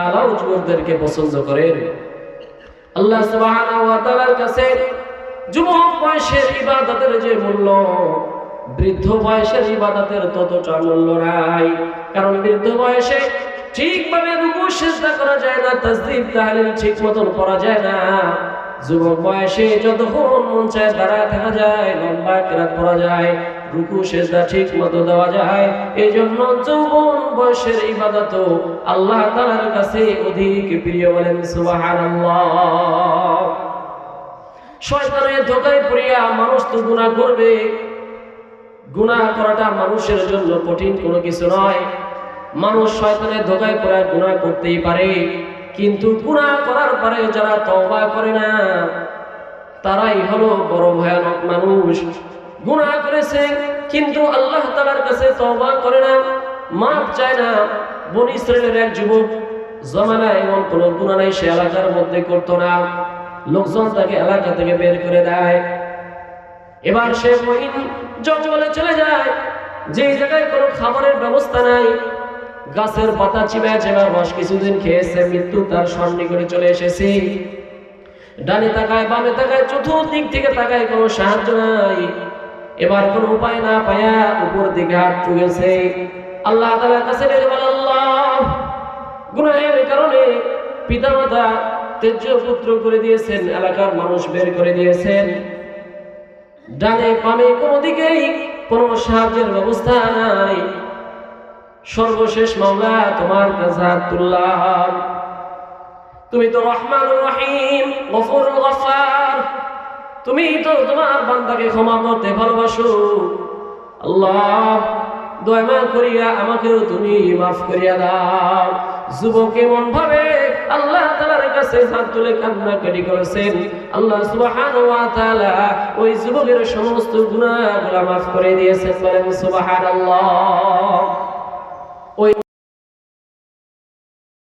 আল্লাহ যুবকদেরকে পছন্দ করেন আল্লাহ সুবহানাহু ওয়া তাআলার কাছে যুবক বয়সের ইবাদতের যে মূল্য, বৃদ্ধ বয়সের ইবাদতের ততটা মূল্য নাই। কারণ বৃদ্ধ বয়সে ঠিকভাবে রুকু, সিজদা করা যায় না তাসবিহ তাহলিল ঠিক মতন করা যায় না। যুবক বয়সে যতক্ষণ মন চায় দাঁড়ায় থাকা যায়, লম্বা কেরাত পড়া যায়। রুকু, সেজদা ঠিক মতো দেওয়া যায়। এই জন্য যৌবন বয়সের ইবাদত আল্লাহ তাআলার কাছে অধিক প্রিয় বলেন, সুবহানাল্লাহ। শয়তানের ধোকায় পড়িয়া মানুষ তো গুনাহ করবে। গুনাহ করাটা মানুষের জন্য কঠিন কোনো কিছু নয়। মানুষ শয়তানের ধোকায় পড়ে গুনাহ করতেই পারে। কিন্তু গুনাহ করার পরে যারা তওবা করে না, তারাই হলো বড় ভয়ানক মানুষ। গুনাহ করেছে, কিন্তু আল্লাহ তাআলার কাছে তওবা করে না, মাফ চায় না। বনি ইসরায়েলের এক যুবক জমানা এমন কোন গুনাহ নাই, সে এলাকার মধ্যে করতো না। লোকজন তাকে এলাকা থেকে বের করে দেয়। এবার সে মহিন জঙ্গলে চলে যায় যে জায়গায় কোনো খাবারের ব্যবস্থা নাই। গাছের পাতা চিবায় চেবার রস কিছুদিন খেয়েছে, মৃত্যু তার সন্নিকটে চলে এসেছে। ডানে তাকায়, বামে তাকায়, চতুর্দিক থেকে তাকায় কোনো সাহায্য নাই। এবার কোন উপায় না পায়া উপর দিকে হাত চুগেছে আল্লাহ তাআলার কাছে আল্লাহ, গুনাহের কারণে পিতামাতা তেজ্য পুত্র করে দিয়েছেন, এলাকার মানুষ বের করে দিয়েছেন। ডানে বামে কোনো দিকেই কোনো সাহায্যের ব্যবস্থা নাই। সর্বশেষ মামলা তোমার কাছে হাত তুললাম। তুমি তো রহমান রহিম গফুর গফার। তুমি তো তোমার বান্দাকে ক্ষমা করতে ভালোবাসো। আল্লাহ, দয়া করিয়া আমাকেও তুমি মাফ করিয়া দাও। যুবক এমন ভাবে আল্লাহ তাআলার কাছে হাত তুলে কান্নাকাটি করেছেন। আল্লাহ তাআলা ওই যুবকের সমস্ত গুনাহগুলো মাফ করে দিয়েছেন বলেন সুবহানাল্লাহ।